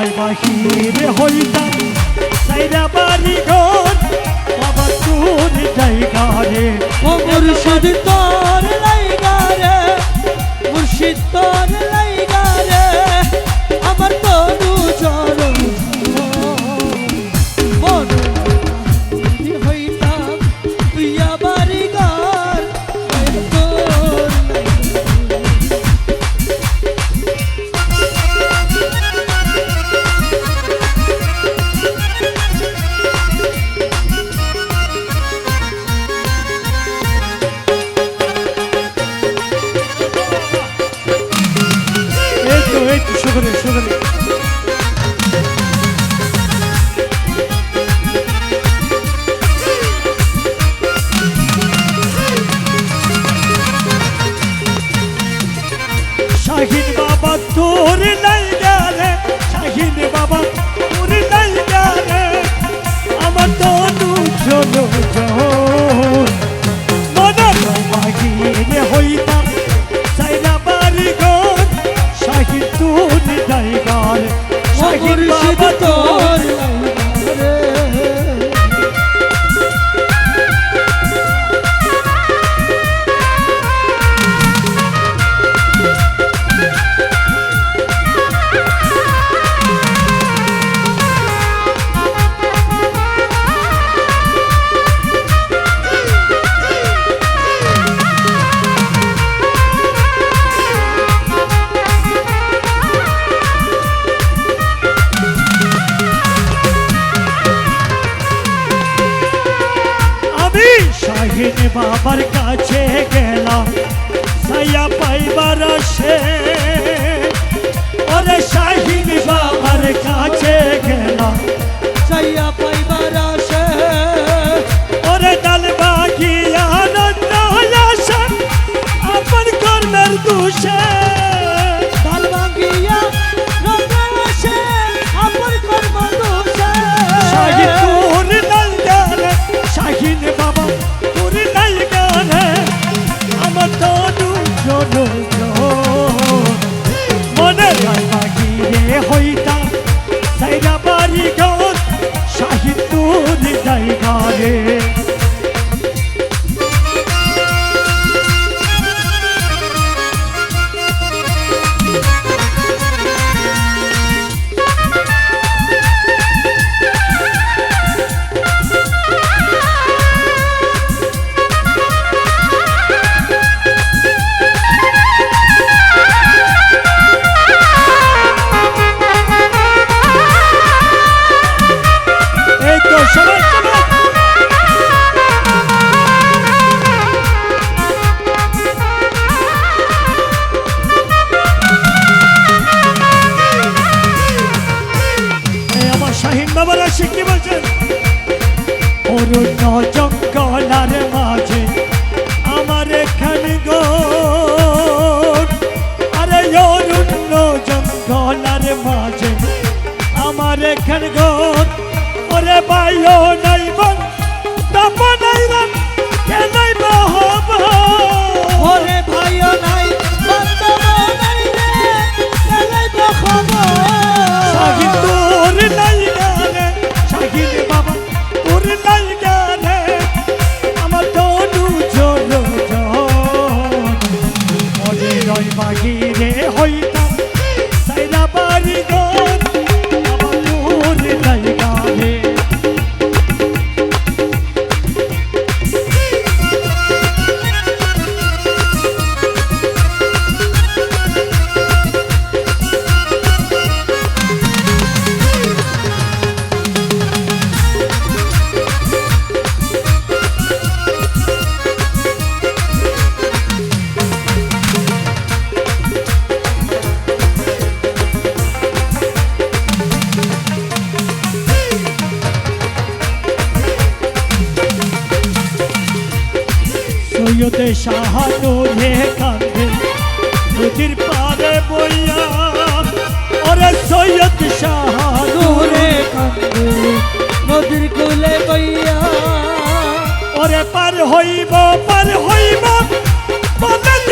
সবাই বাহিরে হইতাম সাইরা বাড়ি ঘর বাবা তোর জায়গা রে। ও মুর্শিদ তোর লাই Evet şu kadar şu kadar. তোরে যাইবার শহীদ বাবা তো রসে অরণ্য জঙ্গলার মাঝে, আমার এখানে গো। আরে অরণ্য জঙ্গলার মাঝে, আমার এখানে গো। ওরে বাইও নাই বন্ধ। প্রিয়তে সাহানো হে কাঁদে। নদীর পারে বইয়া, ওরে সৈয়দ সাহানো রে কাঁদে। নদীর কুলে বইয়া, ওরে পার হইব পার হইব বদল